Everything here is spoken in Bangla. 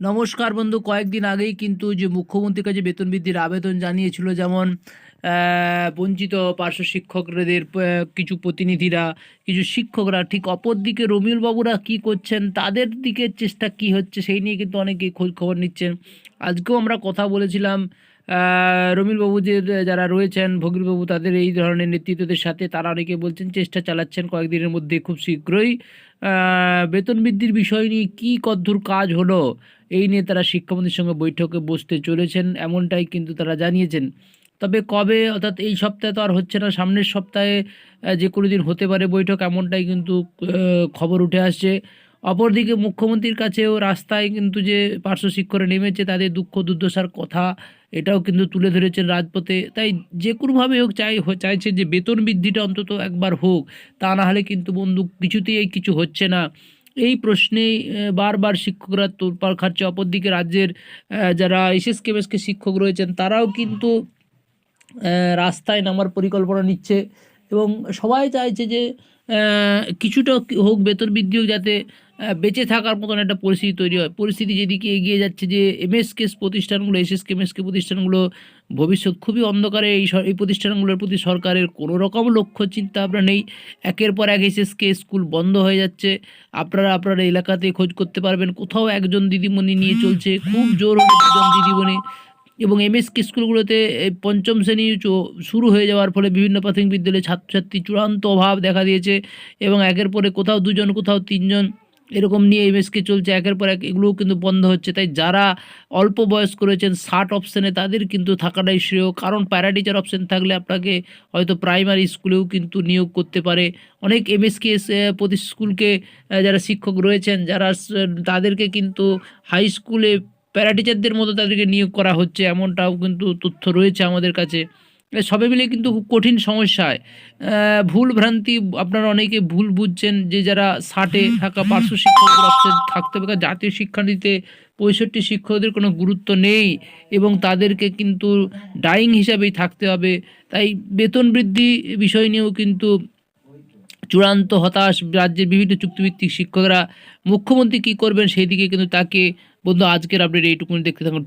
নমস্কার বন্ধু, কয়েকদিন আগেই কিন্তু যে মুখ্যমন্ত্রীর কাছে বেতন বৃদ্ধির আবেদন জানিয়েছিল, যেমন বঞ্চিত পার্শ্ব শিক্ষকদের কিছু প্রতিনিধিরা, কিছু শিক্ষকরা, ঠিক অপর দিকে রমিউলবাবুরা কি করছেন, তাদের দিকে চেষ্টা কি হচ্ছে, সেই নিয়ে কিন্তু অনেকেই খোঁজ খবর নিচ্ছেন। আজকেও আমরা কথা বলেছিলাম আহ, রমিল বাবু যে যারা রয়েছেন ভগীর বাবু তাদের এই ধরনের নেতৃত্বদের সাথে তারা অনেকে বলছেন চেষ্টা চালাচ্ছেন কয়েকদিনের মধ্যে খুব শীঘ্রই। বেতন বৃদ্ধির বিষয় নিয়ে কী কদ্দূর কাজ হলো এই নিয়ে তারা শিক্ষামন্ত্রীর সঙ্গে বৈঠকে বসতে চলেছেন এমনটাই কিন্তু তারা জানিয়েছেন। তবে কবে অর্থাৎ এই সপ্তাহে তো আর হচ্ছে না সামনের সপ্তাহে যে কোনো দিন হতে পারে বৈঠক এমনটাই কিন্তু খবর উঠে আসছে। অপরদিকে মুখ্যমন্ত্রীর কাছেও রাস্তায় কিন্তু যে পার্শ্ব শিক্ষকরা নেমেছে তাদের দুঃখ দুর্দশার কথা, এটাও কিন্তু তুলে ধরেছেন রাজপথে। তাই যে কোনোভাবে হোক চাই চাইছে যে বেতন বৃদ্ধিটা অন্তত একবার হোক, তা না হলে কিন্তু বন্ধু কিছুতেই কিছু হচ্ছে না। এই প্রশ্নেই বারবার শিক্ষকরা তোলপাড় খাচ্ছে অপরদিকে রাজ্যের যারা এসএস কেমএসকে শিক্ষক রয়েছেন, তারাও কিন্তু রাস্তায় নামার পরিকল্পনা নিচ্ছে এবং সবাই চাইছে যে কিছুটা হোক বেতন বৃদ্ধি হোক যাতে বেঁচে থাকার মতন একটা পরিস্থিতি তৈরি হয়। পরিস্থিতি যেদিকে এগিয়ে যাচ্ছে যে এমএসকেস প্রতিষ্ঠানগুলো এসএস কেমএসকে প্রতিষ্ঠানগুলো ভবিষ্যৎ খুবই অন্ধকারে। এই এই প্রতিষ্ঠানগুলোর প্রতি সরকারের কোনো রকম লক্ষ্য, চিন্তা ভাবনা নেই। একের পর এক এসএসকে স্কুল বন্ধ হয়ে যাচ্ছে। আপনারা আপনারা এলাকাতে খোঁজ করতে পারবেন। কোথাও একজন দিদিমণি নিয়ে চলছে। খুব জোর হলে দুজন দিদিমণি। এবং এমএসকে স্কুলগুলোতে পঞ্চম শ্রেণি শুরু হয়ে যাওয়ার ফলে বিভিন্ন প্রাথমিক বিদ্যালয়ে ছাত্রছাত্রী চূড়ান্ত অভাব দেখা দিয়েছে। এবং একের পরে কোথাও দুজন, কোথাও তিনজন এরকম নিয়ে এমএসকে চলছে, একের পর এক এগুলোও কিন্তু বন্ধ হচ্ছে। তাই যারা অল্প বয়স করেছেন ষাট অপশানে তাদের কিন্তু থাকাটাই শ্রেয়। কারণ প্যারা টিচার অপশান থাকলে আপনাকে হয়তো প্রাইমারি স্কুলেও কিন্তু নিয়োগ করতে পারে। অনেক এমএসকে প্রতি স্কুলকে যারা শিক্ষক রয়েছেন, যারা তাদেরকে কিন্তু হাই স্কুলে প্যারা টিচারদের মতো তাদেরকে নিয়োগ করা হচ্ছে। এমনটাও কিন্তু তথ্য রয়েছে আমাদের কাছে। সবে মিলে কিন্তু খুব কঠিন সমস্যায়। ভুল ভ্রান্তি আপনারা অনেকে ভুল বুঝছেন যে যারা ষাটে থাকা পার্শ্ব শিক্ষকদের থাকতে হবে জাতীয় শিক্ষানীতিতে পঁয়ষট্টি শিক্ষকদের কোনো গুরুত্ব নেই এবং তাদেরকে কিন্তু ডাইং হিসাবেই থাকতে হবে। তাই বেতন বৃদ্ধি বিষয় নিয়েও কিন্তু চূড়ান্ত হতাশ রাজ্যের বিভিন্ন চুক্তিভিত্তিক শিক্ষকরা। মুখ্যমন্ত্রী কী করবেন সেই দিকে কিন্তু তাকে বন্ধু আজকের আপডেট এইটুকুনি দেখতে থাকুন।